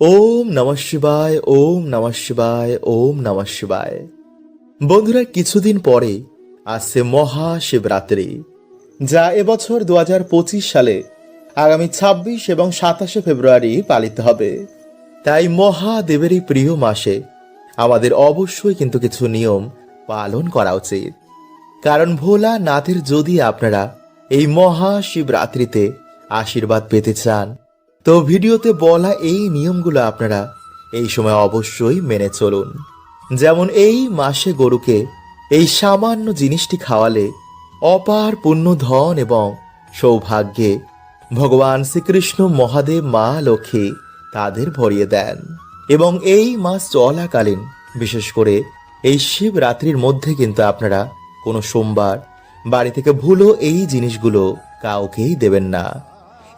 ওম নমঃ শিবায়, ওম নমঃ শিবায়, ওম নমঃ শিবায়। বন্ধুরা, কিছুদিন পরে আসছে মহাশিবরাত্রি, যা এবছর দু হাজার পঁচিশ সালে আগামী ২৬ এবং সাতাশে ফেব্রুয়ারি পালিত হবে। তাই মহাদেবেরই প্রিয় মাসে আমাদের অবশ্যই কিন্তু কিছু নিয়ম পালন করা উচিত। কারণ ভোলা নাথের যদি আপনারা এই মহাশিবরাত্রিতে আশীর্বাদ পেতে চান তো ভিডিওতে বলা এই নিয়মগুলো আপনারা এই সময় অবশ্যই মেনে চলুন। যেমন এই মাসে গরুকে এই সামান্য জিনিসটি খাওয়ালে অপার পুণ্য ধন এবং সৌভাগ্যে ভগবান শ্রীকৃষ্ণ মহাদেব, মা, লক্ষ্মী তাদের ভরিয়ে দেন। এবং এই মাস চলাকালীন, বিশেষ করে এই শিবরাত্রির মধ্যে কিন্তু আপনারা কোনো সোমবার বাড়ি থেকে ভুলো এই জিনিসগুলো কাউকেই দেবেন না।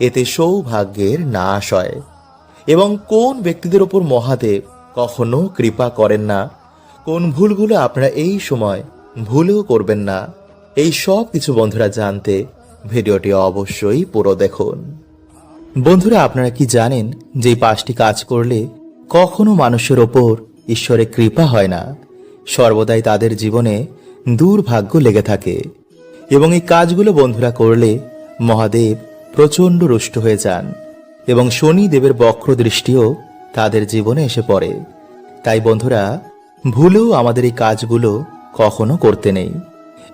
এতে সৌভাগ্যের নাশ হয়। এবং কোন ব্যক্তিদের ওপর মহাদেব কখনো কৃপা করেন না, কোন ভুলগুলো আপনারা এই সময় ভুলেও করবেন না, এই সব কিছু বন্ধুরা জানতে ভিডিওটি অবশ্যই পুরো দেখুন। বন্ধুরা, আপনারা কি জানেন যে পাঁচটি কাজ করলে কখনো মানুষের ওপর ঈশ্বরের কৃপা হয় না? সর্বদাই তাদের জীবনে দুর্ভাগ্য লেগে থাকে। এবং এই কাজগুলো বন্ধুরা করলে মহাদেব প্রচণ্ড রুষ্ট হয়ে যান এবং শনি দেবের বক্র দৃষ্টিও তাদের জীবনে এসে পড়ে। তাই বন্ধুরা, ভুলেও আমাদের এই কাজগুলো কখনো করতে নেই।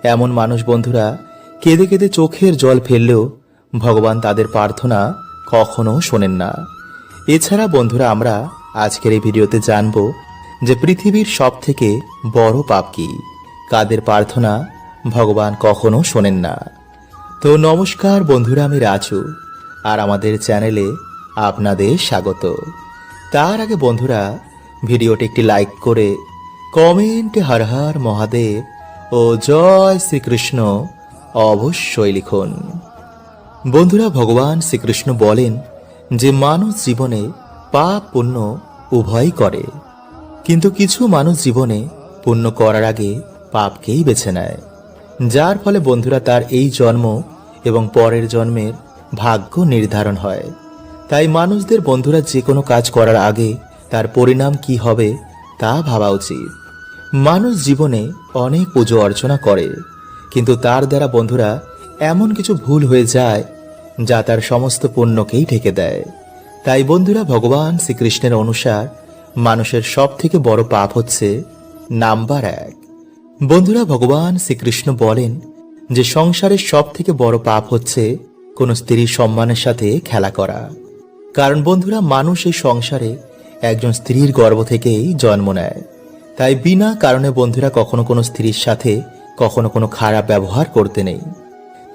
এমন মানুষ বন্ধুরা, কেঁদে কেঁদে চোখের জল ফেললেও ভগবান তাদের প্রার্থনা কখনো শোনেন না। এছাড়া বন্ধুরা, আমরা আজকের এই ভিডিওতে জানব যে পৃথিবীর সব থেকে বড় পাপ কি। কাদের প্রার্থনা ভগবান কখনো শোনেন না। তো নমস্কার বন্ধুরা, আমি রাজু, আর আমাদের চ্যানেলে আপনাদের স্বাগত। তার আগে বন্ধুরা, ভিডিওটি একটি লাইক করে কমেন্টে, হর হর মহাদেব ও জয় শ্রীকৃষ্ণ অবশ্যই লিখুন। বন্ধুরা, ভগবান শ্রীকৃষ্ণ বলেন যে মানুষ জীবনে পাপ পুণ্য উভয়ই করে, কিন্তু কিছু মানুষ জীবনে পুণ্য করার আগে পাপকেই বেছে নেয়। যার ফলে বন্ধুরা তার এই জন্ম এবং পরের জন্মের ভাগ্য নির্ধারণ হয়। তাই মানুষদের বন্ধুরা যে কোনো কাজ করার আগে তার পরিণাম কি হবে তা ভাবা উচিত। মানুষ জীবনে অনেক পুজো অর্চনা করে, কিন্তু তার দ্বারা বন্ধুরা এমন কিছু ভুল হয়ে যায় যা তার সমস্ত পুণ্যকেই ঢেকে দেয়। তাই বন্ধুরা ভগবান শ্রীকৃষ্ণের অনুসার মানুষের সব থেকে বড় পাপ হচ্ছে নাম্বার এক। বন্ধুরা, ভগবান শ্রীকৃষ্ণ বলেন যে সংসারের সব থেকে বড় পাপ হচ্ছে কোনো স্ত্রীর সম্মানের সাথে খেলা করা। কারণ বন্ধুরা, মানুষ এই সংসারে একজন স্ত্রীর গর্ভ থেকেই জন্ম নেয়। তাই বিনা কারণে বন্ধুরা কখনো কোনো স্ত্রীর সাথে কখনো কোনো খারাপ ব্যবহার করতে নেই।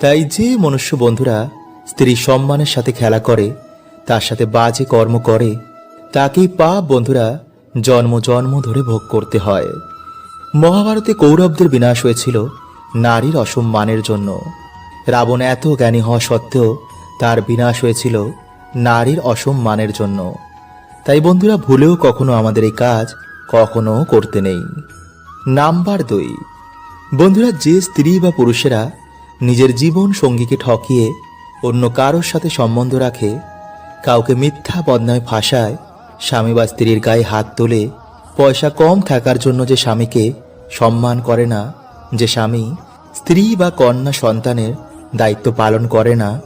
তাই যে মনুষ্য বন্ধুরা স্ত্রীর সম্মানের সাথে খেলা করে, তার সাথে বাজে কর্ম করে, তাকেই পাপ বন্ধুরা জন্ম জন্ম ধরে ভোগ করতে হয়। মহাভারতে কৌরবদের বিনাশ হয়েছিল নারীর অসম্মানের জন্য। রাবণ এত জ্ঞানী হওয়া সত্ত্বেও তার বিনাশ হয়েছিল নারীর অসম্মানের জন্য। তাই বন্ধুরা, ভুলেও কখনো আমাদের এই কাজ কখনো করতে নেই। নাম্বার দুই। বন্ধুরা, যে স্ত্রী বা পুরুষেরা নিজের জীবন সঙ্গীকে ঠকিয়ে অন্য কারোর সাথে সম্বন্ধ রাখে, কাউকে মিথ্যা বদনামে ফাঁসায় স্বামী বা স্ত্রীর গায়ে হাত তোলে পয়সা কম থাকার জন্য যে স্বামীকে সম্মান করে না, যে স্বামী স্ত্রী বা কন্যা সন্তানের দায়িত্ব পালন করে না,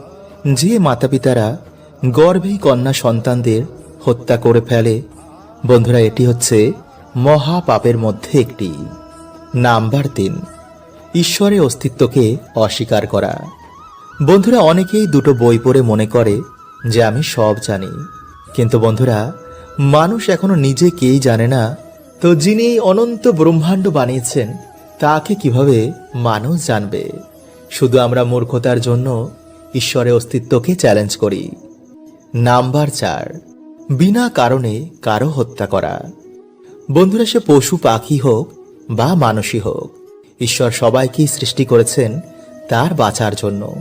যে মাতা পিতারা গর্ভেই কন্যা সন্তানদের হত্যা করে ফেলে। বন্ধুরা, এটি হচ্ছে মহা পাপের মধ্যে একটি। নাম্বার তিন, ঈশ্বরের অস্তিত্বকে অস্বীকার করা। বন্ধুরা, অনেকেই দুটো বই পড়ে মনে করে যে আমি সব জানি। কিন্তু বন্ধুরা মানুষ এখনও নিজে কেই জানে না। তো যিনি এই অনন্ত ব্রহ্মাণ্ড বানিয়েছেন, তাকে কীভাবে মানুষ জানবে? শুধু আমরা মূর্খতার জন্য ঈশ্বরের অস্তিত্বকে চ্যালেঞ্জ করি। নাম্বার চার, বিনা কারণে কারও হত্যা করা। বন্ধুরা, সে পশু পাখি হোক বা মানুষই হোক, ঈশ্বর সবাইকেই সৃষ্টি করেছেন তার বাঁচার জন্য।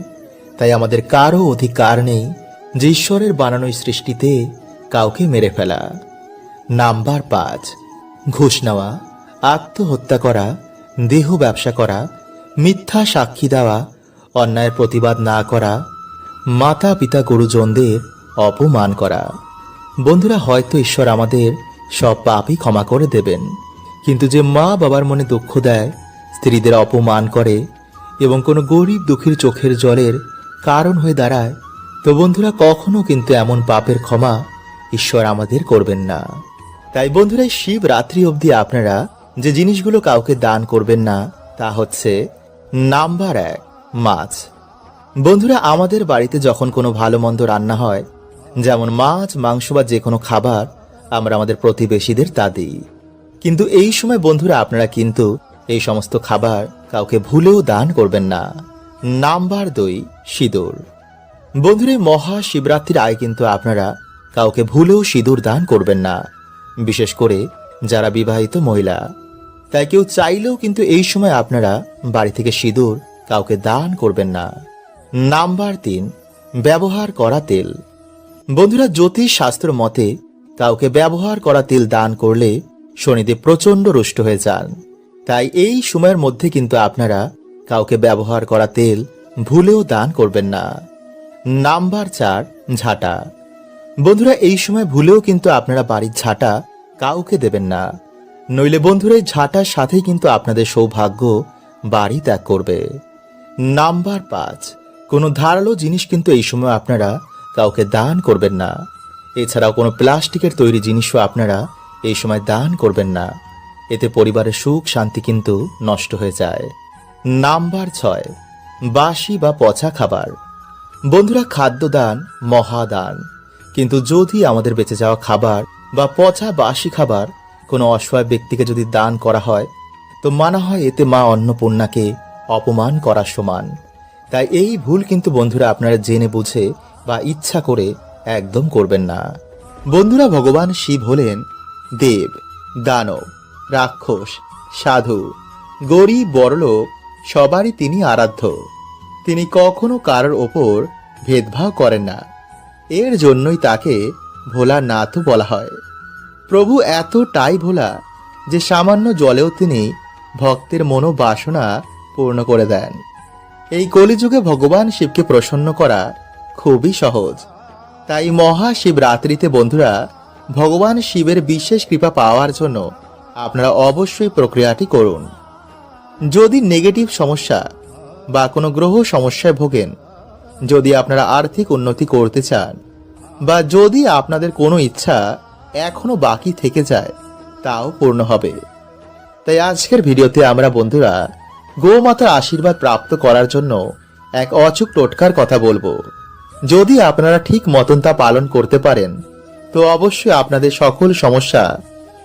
তাই আমাদের কারও অধিকার নেই যে ঈশ্বরের বানানো সৃষ্টিতে কাউকে মেরে ফেলা। নাম্বার পাঁচ, ঘুষ নেওয়া, আত্মহত্যা করা, দেহ ব্যবসা করা, মিথ্যা সাক্ষী দেওয়া, অন্যায়ের প্রতিবাদ না করা মাতা পিতা গুরুজনদের অপমান করা। বন্ধুরা, হয়তো ঈশ্বর আমাদের সব পাপই ক্ষমা করে দেবেন। কিন্তু যে মা বাবার মনে দুঃখ দেয়, স্ত্রীদের অপমান করে এবং কোনো গরিব দুঃখীর চোখের জলের কারণ হয়ে দাঁড়ায়, তো বন্ধুরা, কখনো কিন্তু এমন পাপের ক্ষমা ঈশ্বর আমাদের করবেন না। তাই বন্ধুরা শিব রাত্রি অবধি আপনারা যে জিনিসগুলো কাউকে দান করবেন না, তা হচ্ছে নাম্বার এক, মাছ। বন্ধুরা, আমাদের বাড়িতে যখন কোনো ভালো মন্দ রান্না হয়, যেমন মাছ, মাংস বা যে কোনো খাবার, আমরা আমাদের প্রতিবেশীদের তা দিই। কিন্তু এই সময় বন্ধুরা, আপনারা কিন্তু এই সমস্ত খাবার কাউকে ভুলেও দান করবেন না। নাম্বার দুই, সিঁদুর। বন্ধুরা মহা শিবরাত্রির আয় কিন্তু আপনারা কাউকে ভুলেও সিঁদুর দান করবেন না, বিশেষ করে যারা বিবাহিত মহিলা। তাই কেউ চাইলেও কিন্তু এই সময় আপনারা বাড়ি থেকে সিঁদুর কাউকে দান করবেন না। নাম্বার তিন, ব্যবহার করা তেল। বন্ধুরা, জ্যোতিষ শাস্ত্র মতে কাউকে ব্যবহার করা তেল দান করলে শনিদেব প্রচণ্ড রুষ্ট হয়ে যান। তাই এই সময়ের মধ্যে কিন্তু আপনারা কাউকে ব্যবহার করা তেল ভুলেও দান করবেন না। নাম্বার চার, ঝাঁটা। বন্ধুরা, এই সময় ভুলেও কিন্তু আপনারা বাড়ির ঝাঁটা কাউকে দেবেন না। নইলে বন্ধুরা, এই ঝাঁটার সাথেই কিন্তু আপনাদের সৌভাগ্য বাড়ি ত্যাগ করবে। নাম্বার পাঁচ, কোনো ধারালো জিনিস কিন্তু এই সময় আপনারা কাউকে দান করবেন না। এছাড়াও কোনো প্লাস্টিকের তৈরি জিনিসও আপনারা এই সময় দান করবেন না। এতে পরিবারের সুখ, শান্তি কিন্তু নষ্ট হয়ে যায়। নাম্বার ছয় বাসি বা পচা খাবার। বন্ধুরা, খাদ্যদান মহাদান। কিন্তু যদি আমাদের বেঁচে যাওয়া খাবার বা পচা বাসি খাবার কোনো অসহায় ব্যক্তিকে যদি দান করা হয়, তো মানা হয় এতে মা অন্নপূর্ণাকে অপমান করার সমান। তাই এই ভুল কিন্তু বন্ধুরা আপনারা জেনে বুঝে বা ইচ্ছা করে একদম করবেন না। বন্ধুরা ভগবান শিব হলেন দেব, দানব, রাক্ষস, সাধু, গরিব, বড়লোক, সবারই তিনি আরাধ্য। তিনি কখনো কারোর ওপর ভেদভাব করেন না। এর জন্যই তাকে ভোলা নাথও বলা হয়। প্রভু এতটাই ভোলা যে সামান্য জলেও তিনি ভক্তের মনোবাসনা পূর্ণ করে দেন। এই কলিযুগে ভগবান শিবকে প্রসন্ন করা খুবই সহজ। তাই মহাশিবরাত্রিতে বন্ধুরা, ভগবান শিবের বিশেষ কৃপা পাওয়ার জন্য আপনারা অবশ্যই প্রক্রিয়াটি করুন। যদি নেগেটিভ সমস্যা বা কোনো গ্রহ সমস্যায় ভোগেন যদি আপনারা আর্থিক উন্নতি করতে চান, বা যদি আপনাদের কোনো ইচ্ছা এখনও বাকি থেকে যায়, তাও পূর্ণ হবে। তাই আজকের ভিডিওতে আমরা বন্ধুরা গোমাতার আশীর্বাদ প্রাপ্ত করার জন্য এক অচুক টোটকার কথা বলব। যদি আপনারা ঠিক মতন তা পালন করতে পারেন, তো অবশ্যই আপনাদের সকল সমস্যা,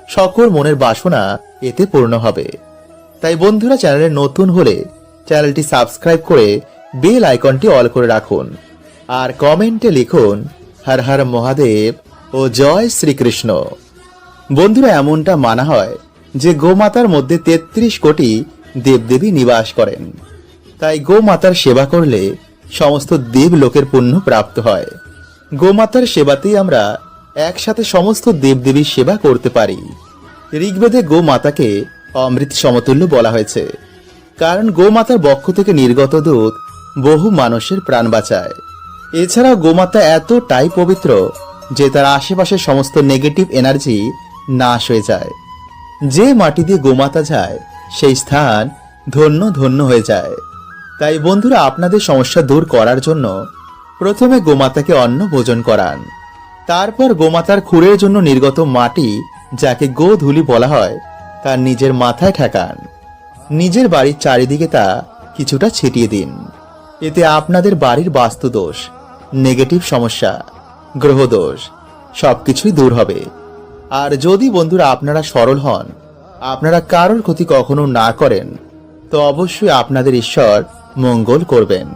সকল মনের বাসনা এতে পূর্ণ হবে। তাই বন্ধুরা চ্যানেলে নতুন হলে চ্যানেলটি সাবস্ক্রাইব করে বেল আইকনটি অল করে রাখুন। আর কমেন্টে লিখুন, হর হর মহাদেব ও জয় শ্রীকৃষ্ণ। বন্ধুরা, এমনটা মানা হয় যে গোমাতার মধ্যে তেত্রিশ কোটি দেবদেবী নিবাস করেন। তাই গোমাতার সেবা করলে সমস্ত দেব লোকের পুণ্য প্রাপ্ত হয়। গোমাতার সেবাতেই আমরা একসাথে সমস্ত দেবদেবীর সেবা করতে পারি। ঋগ্বেদে গোমাতাকে অমৃত সমতুল্য বলা হয়েছে। কারণ গোমাতার বক্ষ থেকে নির্গত দুধ বহু মানুষের প্রাণ বাঁচায়। এছাড়াও গোমাতা এতটাই পবিত্র যে তার আশেপাশের সমস্ত নেগেটিভ এনার্জি নাশ হয়ে যায়। যে মাটি দিয়ে গোমাতা যায়, সেই স্থান ধন্য ধন্য হয়ে যায়। তাই বন্ধুরা, আপনাদের সমস্যা দূর করার জন্য প্রথমে গোমাতাকে অন্ন ভোজন করান। তারপর গোমাতার খুরের জন্য নির্গত মাটি, যাকে গোধূলি বলা হয়, তার নিজের মাথায় ঠেকান। নিজের বাড়ির চারিদিকে তা কিছুটা ছিটিয়ে দিন। এতে আপনাদের বাড়ির বাস্তুদোষ নেগেটিভ সমস্যা, গ্রহদোষ, সবকিছুই দূর হবে। আর যদি বন্ধুরা আপনারা সরল হন, আপনারা কারোর ক্ষতি কখনো না করেন, তো অবশ্যই আপনাদের ঈশ্বর মঙ্গল করবেন।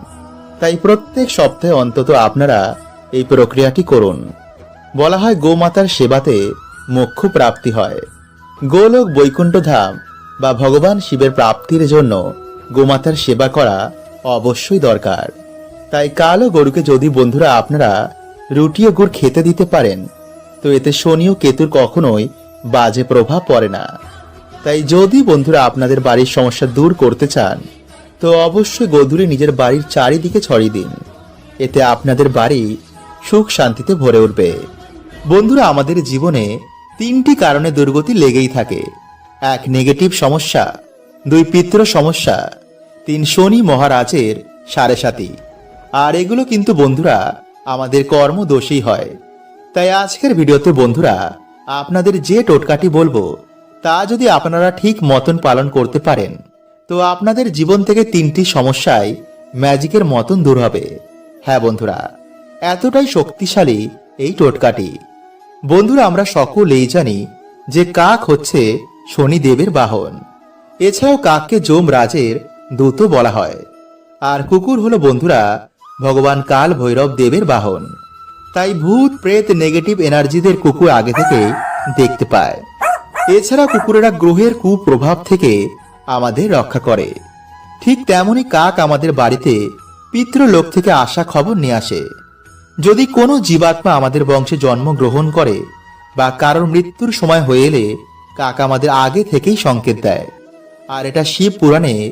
তাই প্রত্যেক সপ্তাহে অন্তত আপনারা এই প্রক্রিয়াটি করুন। বলা হয় গোমাতার সেবাতে মোক্ষ প্রাপ্তি হয়। গোলোক বৈকুণ্ঠধাম বা ভগবান শিবের প্রাপ্তির জন্য গোমাতার সেবা করা অবশ্যই দরকার। তাই কালো গরুকে যদি বন্ধুরা আপনারা রুটি ও গুড় খেতে দিতে পারেন, তো এতে শনি ও কেতুর কখনোই বাজে প্রভাব পড়ে না। তাই যদি বন্ধুরা আপনাদের বাড়ির সমস্যা দূর করতে চান, তো অবশ্যই গধুলি নিজের বাড়ির চারিদিকে ছড়িয়ে দিন। এতে আপনাদের বাড়ি সুখ শান্তিতে ভরে উঠবে। বন্ধুরা, আমাদের জীবনে তিনটি কারণে দুর্গতি লেগেই থাকে। এক নেগেটিভ সমস্যা। দুই পিতৃ সমস্যা। তিন শনি মহারাজের সাড়ে সাথী আর এগুলো কিন্তু বন্ধুরা আমাদের কর্মদোষী হয়। তাই আজকের ভিডিওতে বন্ধুরা আপনাদের যে টোটকাটি বলব, তা যদি আপনারা ঠিক মতন পালন করতে পারেন, তো আপনাদের জীবন থেকে তিনটি সমস্যায় ম্যাজিকের মতন দূর হবে। হ্যাঁ বন্ধুরা, এতটাই শক্তিশালী এই টোটকাটি। বন্ধুরা, আমরা সকলেই জানি যে কাক হচ্ছে শনিদেবের বাহন। এছাড়াও কাককে যমরাজের দূত বলা হয়। আর কুকুর হলো বন্ধুরা ভগবান কাল ভৈরব দেবের বাহন। তাই ভূত, প্রেত, নেগেটিভ এনার্জিদের কুকুর আগে থেকে দেখতে পায়। এছাড়া কুকুরেরা গ্রহের কুপ্রভাব থেকে আমাদের রক্ষা করে। ঠিক তেমনই কাক আমাদের বাড়িতে পিতৃলোক থেকে আসা খবর নিয়ে আসে। যদি কোনো জীবাত্মা আমাদের বংশে জন্মগ্রহণ করে বা কারোর মৃত্যুর সময় হয়ে এলে কাক আমাদের আগে থেকেই সংকেত দেয়। আর এটা শিব পুরাণে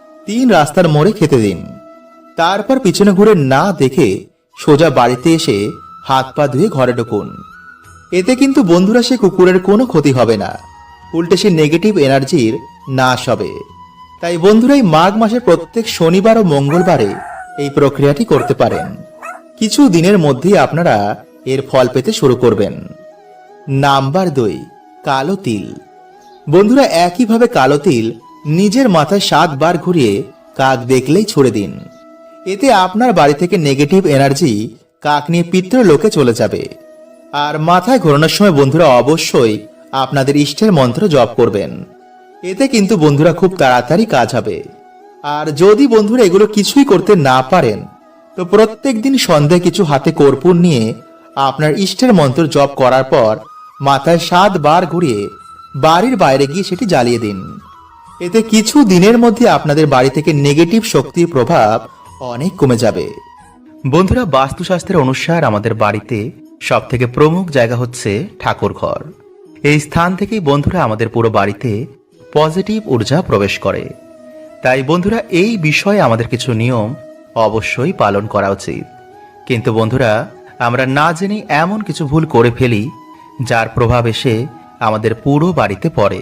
তিন রাস্তার মোড়ে খেতে দিন। তারপর পিছনে ঘুরে না দেখে সোজা বাড়িতে এসে হাত পা ধুয়ে ঘরে ঢুকুন। এতে কিন্তু বন্ধুরা সে কুকুরের কোনো ক্ষতি হবে না। উল্টে সে নেগেটিভ এনার্জির নাশ হবে। তাই বন্ধুরাই মাঘ মাসের প্রত্যেক শনিবার ও মঙ্গলবারে এই প্রক্রিয়াটি করতে পারেন। কিছু দিনের মধ্যেই আপনারা এর ফল পেতে শুরু করবেন। নাম্বার দুই, কালো তিল। বন্ধুরা একইভাবে কালো তিল নিজের মাথায় সাতবার ঘুরিয়ে কাক দেখলেই ছুড়ে দিন। এতে আপনার বাড়ি থেকে নেগেটিভ এনার্জি কাক নিয়ে পিতৃলোকে চলে যাবে। আর মাথায় ঘোরানোর সময় বন্ধুরা অবশ্যই আপনাদের ইষ্টের মন্ত্র জপ করবেন। এতে কিন্তু বন্ধুরা খুব তাড়াতাড়ি কাজ হবে। আর যদি বন্ধুরা এগুলো কিছুই করতে না পারেন, তো প্রত্যেক দিন সন্ধ্যায় কিছু হাতে কর্পূর নিয়ে আপনার ইষ্টের মন্ত্র জপ করার পর মাথায় সাত বার ঘুরিয়ে বাড়ির বাইরে গিয়ে সেটি জ্বালিয়ে দিন। এতে কিছু দিনের মধ্যে আপনাদের বাড়ি থেকে নেগেটিভ শক্তির প্রভাব অনেক কমে যাবে। বন্ধুরা, বাস্তুশাস্ত্রের অনুসার আমাদের বাড়িতে সব থেকে প্রমুখ জায়গা হচ্ছে ঠাকুর ঘর এই স্থান থেকেই বন্ধুরা আমাদের পুরো বাড়িতে পজিটিভ ঊর্জা প্রবেশ করে। তাই বন্ধুরা, এই বিষয়ে আমাদের কিছু নিয়ম অবশ্যই পালন করা উচিত। কিন্তু বন্ধুরা, আমরা না জেনে এমন কিছু ভুল করে ফেলি, যার প্রভাব এসে আমাদের পুরো বাড়িতে পড়ে।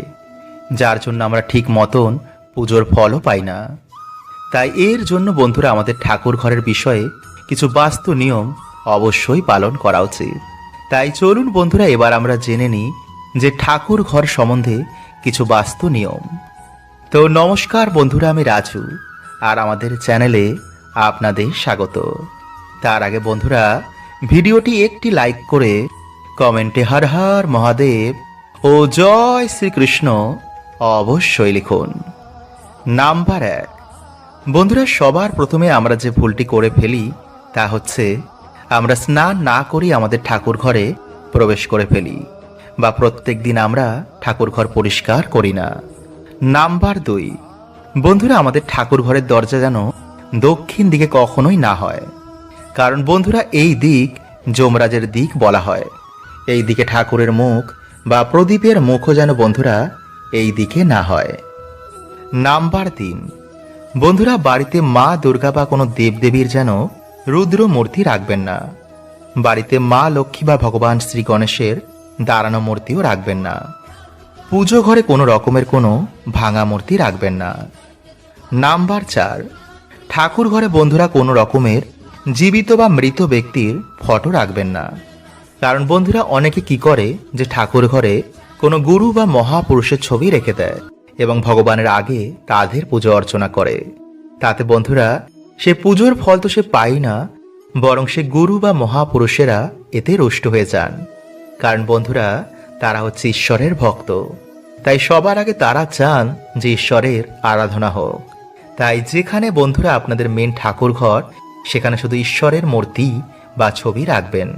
যার জন্য আমরা ঠিক মতন পুজোর ফলও পাই না। তাই এর জন্য বন্ধুরা আমাদের ঠাকুর ঘরের বিষয়ে কিছু বাস্তু নিয়ম অবশ্যই পালন করা উচিত। তাই চলুন বন্ধুরা, এবার আমরা জেনে নিই যে ঠাকুর ঘর সম্বন্ধে কিছু বাস্তু নিয়ম। তো নমস্কার বন্ধুরা, আমি রাজু, আর আমাদের চ্যানেলে আপনাদের স্বাগত। তার আগে বন্ধুরা, ভিডিওটি একটি লাইক করে কমেন্টে হর হর মহাদেব ও জয় শ্রীকৃষ্ণ অবশ্যই লিখুন। নাম্বার এক। বন্ধুরা, সবার প্রথমে আমরা যে ভুলটি করে ফেলি, তা হচ্ছে আমরা স্নান না করেই আমাদের ঠাকুর ঘরে প্রবেশ করে ফেলি বা প্রত্যেক দিন আমরা ঠাকুর ঘর পরিষ্কার করি না। নাম্বার দুই। বন্ধুরা, আমাদের ঠাকুর ঘরের দরজা যেন দক্ষিণ দিকে কখনোই না হয়। কারণ বন্ধুরা, এই দিক যমরাজের দিক বলা হয়। এই দিকে ঠাকুরের মুখ বা প্রদীপের মুখও যেন বন্ধুরা এই দিকে না হয়। নাম্বার তিন। বন্ধুরা, বাড়িতে মা, দুর্গা বা কোনো দেবদেবীর যেন রুদ্র মূর্তি রাখবেন না। বাড়িতে মা, লক্ষ্মী বা ভগবান শ্রী গণেশের দাঁড়ানো মূর্তিও রাখবেন না। পুজো ঘরে কোনো রকমের কোনো ভাঙা মূর্তি রাখবেন না। নাম্বার চার। ঠাকুর ঘরে বন্ধুরা কোনো রকমের জীবিত বা মৃত ব্যক্তির ফটো রাখবেন না। কারণ বন্ধুরা, অনেকে কি করে যে ঠাকুর ঘরে কোনো গুরু বা মহাপুরুষের ছবি রেখে দেয় এবং ভগবানের আগে তাদের পুজো অর্চনা করে। তাতে বন্ধুরা, সে পুজোর ফল তো সে পায় না, বরং সে গুরু বা মহাপুরুষেরা এতে রুষ্ট হয়ে যান। কারণ বন্ধুরা, তারা হচ্ছে ঈশ্বরের ভক্ত। তাই সবার আগে তারা চান যে ঈশ্বরের আরাধনা হোক। তাই যেখানে বন্ধুরা আপনাদের মেন ঠাকুর ঘর, সেখানে শুধু ঈশ্বরের মূর্তি বা ছবি রাখবেন।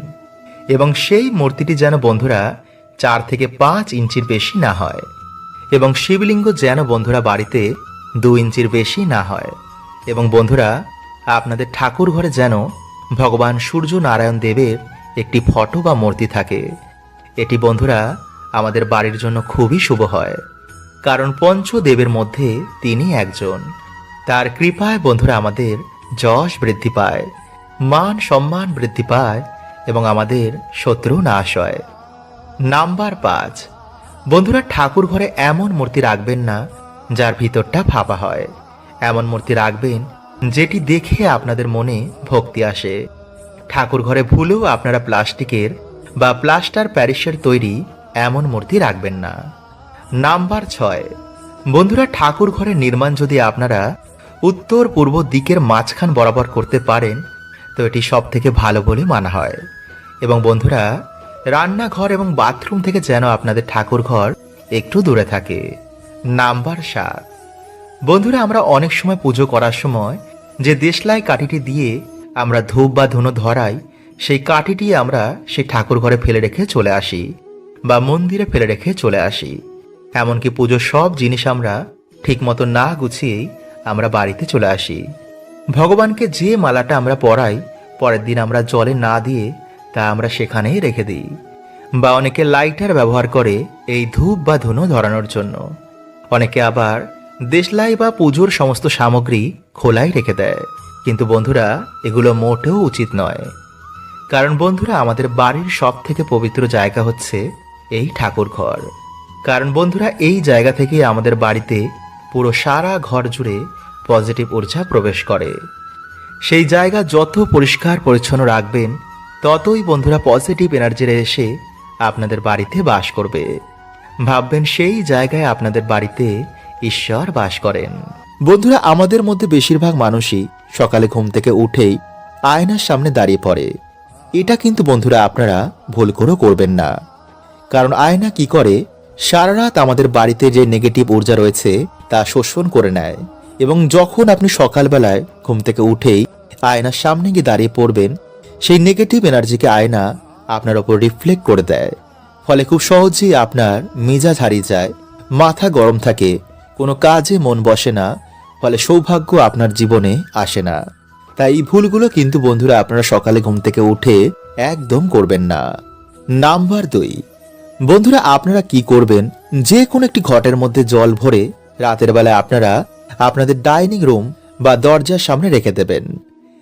এবং সেই মূর্তিটি যেন বন্ধুরা চার থেকে পাঁচ ইঞ্চির বেশি না হয়। এবং শিবলিঙ্গ যেন বন্ধুরা বাড়িতে দু ইঞ্চির বেশি না হয়। এবং বন্ধুরা, আপনাদের ঠাকুর ঘরে যেন ভগবান সূর্য নারায়ণ দেবের একটি ফটো বা মূর্তি থাকে। এটি বন্ধুরা আমাদের বাড়ির জন্য খুবই শুভ হয়। কারণ পঞ্চদেবের মধ্যে তিনি একজন। তার কৃপায় বন্ধুরা আমাদের যশ বৃদ্ধি পায়, মান সম্মান বৃদ্ধি পায় এবং আমাদের শত্রু নাশ হয়। নাম্বার পাঁচ। বন্ধুরা, ঠাকুর ঘরে এমন মূর্তি রাখবেন না, যার ভিতরটা ফাঁপা হয়। এমন মূর্তি রাখবেন, যেটি দেখে আপনাদের মনে ভক্তি আসে। ঠাকুর ঘরে ভুলেও আপনারা প্লাস্টিকের বা প্লাস্টার প্যারিসের তৈরি এমন মূর্তি রাখবেন না। নাম্বার ছয়। বন্ধুরা, ঠাকুর ঘরের নির্মাণ যদি আপনারা উত্তর পূর্ব দিকের মাঝখান বরাবর করতে পারেন, তো এটি সব থেকে ভালো বলে মানা হয়। এবং বন্ধুরা রান্নাঘর এবং বাথরুম থেকে যেন আপনাদের ঠাকুর ঘর একটু দূরে থাকে। নাম্বার সাত। বন্ধুরা, আমরা অনেক সময় পুজো করার সময় যে দেশলাই কাঠিটি দিয়ে আমরা ধূপ বা ধুনো ধরাই, সেই কাঠিটি আমরা সেই ঠাকুর ঘরে ফেলে রেখে চলে আসি বা মন্দিরে ফেলে রেখে চলে আসি। এমনকি পুজোর সব জিনিস আমরা ঠিকমতো না গুছিয়েই আমরা বাড়িতে চলে আসি। ভগবানকে যে মালাটা আমরা পরাই, পরের দিন আমরা জলে না দিয়ে তা আমরা সেখানেই রেখে দিই। বা অনেকে লাইটার ব্যবহার করে এই ধূপ বা ধুনো ধরানোর জন্য। অনেকে আবার দেশলাই বা পুজোর সমস্ত সামগ্রী খোলাই রেখে দেয়। কিন্তু বন্ধুরা, এগুলো মোটেও উচিত নয়। কারণ বন্ধুরা, আমাদের বাড়ির সব থেকে পবিত্র জায়গা হচ্ছে এই ঠাকুর ঘর। কারণ বন্ধুরা, এই জায়গা থেকে আমাদের বাড়িতে পুরো সারা ঘর জুড়ে পজিটিভ ঊর্জা প্রবেশ করে। সেই জায়গা যত পরিষ্কার পরিচ্ছন্ন রাখবেন ততই বন্ধুরা পজিটিভ এনার্জির এসে আপনাদের বাড়িতে বাস করবে। ভাববেন সেই জায়গায় আপনাদের বাড়িতে ঈশ্বর বাস করেন। বন্ধুরা, আমাদের মধ্যে বেশিরভাগ মানুষই সকালে ঘুম থেকে উঠেই আয়নার সামনে দাঁড়িয়ে পড়ে। এটা কিন্তু বন্ধুরা আপনারা ভুল করেও করবেন না। কারণ আয়না কি করে? সারা রাত আমাদের বাড়িতে যে নেগেটিভ ঊর্জা রয়েছে তা শোষণ করে নেয়। এবং যখন আপনি সকালবেলায় ঘুম থেকে উঠেই আয়নার সামনে গিয়ে দাঁড়িয়ে পড়বেন সেই নেগেটিভ এনার্জিকে আয়না আপনার ওপর রিফ্লেক্ট করে দেয়। ফলে খুব সহজেই আপনার মেজাজ হারিয়ে যায়, মাথা গরম থাকে, কোনো কাজে মন বসে না, ফলে সৌভাগ্য আপনার জীবনে আসে না। তাই এই ভুলগুলো কিন্তু বন্ধুরা আপনারা সকালে ঘুম থেকে উঠে একদম করবেন না। নাম্বার দুই, বন্ধুরা আপনারা কি করবেন? যে কোনো একটি ঘটের মধ্যে জল ভরে রাতের বেলায় আপনারা আপনাদের ডাইনিং রুম বা দরজার সামনে রেখে দেবেন।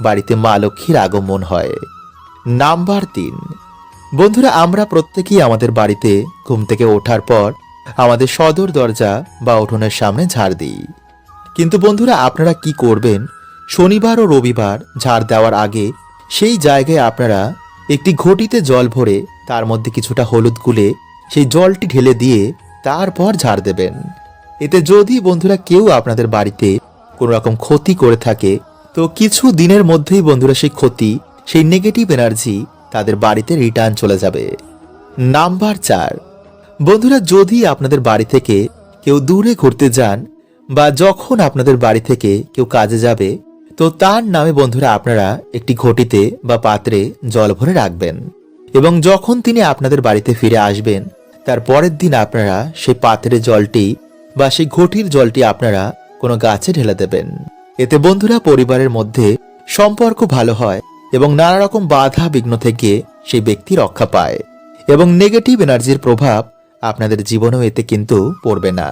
বাড়িতে মা লক্ষ্মীর আগমন হয়। নাম্বার তিন। বন্ধুরা, আমরা প্রত্যেকেই আমাদের বাড়িতে ঘুম থেকে ওঠার পর আমাদের সদর দরজা বা উঠোনের সামনে ঝাড় দিই। কিন্তু বন্ধুরা, আপনারা কি করবেন? শনিবার ও রবিবার ঝাড় দেওয়ার আগে সেই জায়গায় আপনারা একটি ঘটিতে জল ভরে তার মধ্যে কিছুটা হলুদ গুলে সেই জলটি ঢেলে দিয়ে তারপর ঝাড় দেবেন। এতে যদি বন্ধুরা কেউ আপনাদের বাড়িতে কোনো রকম ক্ষতি করে থাকে তো কিছু দিনের মধ্যেই বন্ধুরা সেই ক্ষতি, সেই নেগেটিভ এনার্জি তাদের বাড়িতে রিটার্ন চলে যাবে। নাম্বার চার। বন্ধুরা, যদি আপনাদের বাড়ি থেকে কেউ দূরে ঘুরতে যান বা যখন আপনাদের বাড়ি থেকে কেউ কাজে যাবে, তো তার নামে বন্ধুরা আপনারা একটি ঘটিতে বা পাত্রে জল ভরে রাখবেন এবং যখন তিনি আপনাদের বাড়িতে ফিরে আসবেন, তার পরের দিন আপনারা সেই পাত্রের জলটি বা সেই ঘটির জলটি আপনারা কোনো গাছে ঢেলে দেবেন। এতে বন্ধুরা পরিবারের মধ্যে সম্পর্ক ভালো হয় এবং নানা রকম বাধা বিঘ্ন থেকে সেই ব্যক্তি রক্ষা পায় এবং নেগেটিভ এনার্জির প্রভাব আপনাদের জীবনেও এতে কিন্তু পড়বে না।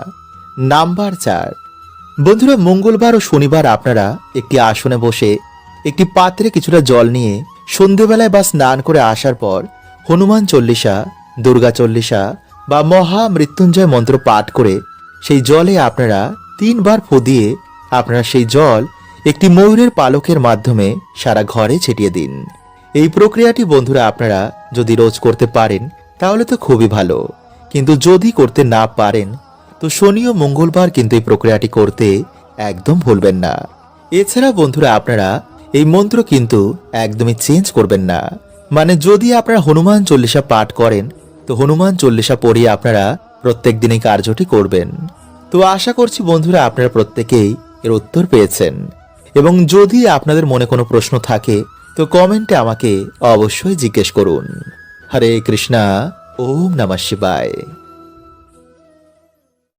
নাম্বার চার। বন্ধুরা, মঙ্গলবার ও শনিবার আপনারা একটি আসনে বসে একটি পাত্রে কিছুটা জল নিয়ে সন্ধেবেলায় বা স্নান করে আসার পর হনুমান চল্লিশা, দুর্গা চল্লিশা বা মহা মৃত্যুঞ্জয় মন্ত্র পাঠ করে সেই জলে আপনারা তিনবার ফু দিয়ে আপনারা সেই জল একটি ময়ূরের পালকের মাধ্যমে সারা ঘরে ছিটিয়ে দিন। এই প্রক্রিয়াটি বন্ধুরা আপনারা যদি রোজ করতে পারেন, তাহলে তো খুবই ভালো। কিন্তু যদি করতে না পারেন, তো শনি ও মঙ্গলবার কিন্তু এই প্রক্রিয়াটি করতে একদম ভুলবেন না। এছাড়া বন্ধুরা আপনারা এই মন্ত্র কিন্তু একদমই চেঞ্জ করবেন না। মানে যদি আপনারা হনুমান চল্লিশা পাঠ করেন, তো হনুমান চল্লিশা পড়িয়ে আপনারা প্রত্যেক দিনই কার্যটি করবেন। তো আশা করছি বন্ধুরা আপনারা প্রত্যেকেই এর উত্তর পেয়েছেন। এবং যদি আপনাদের মনে কোনো প্রশ্ন থাকে, তো কমেন্টে আমাকে অবশ্যই জিজ্ঞেস করুন। হরে কৃষ্ণা, ওম নমঃ শিবায়।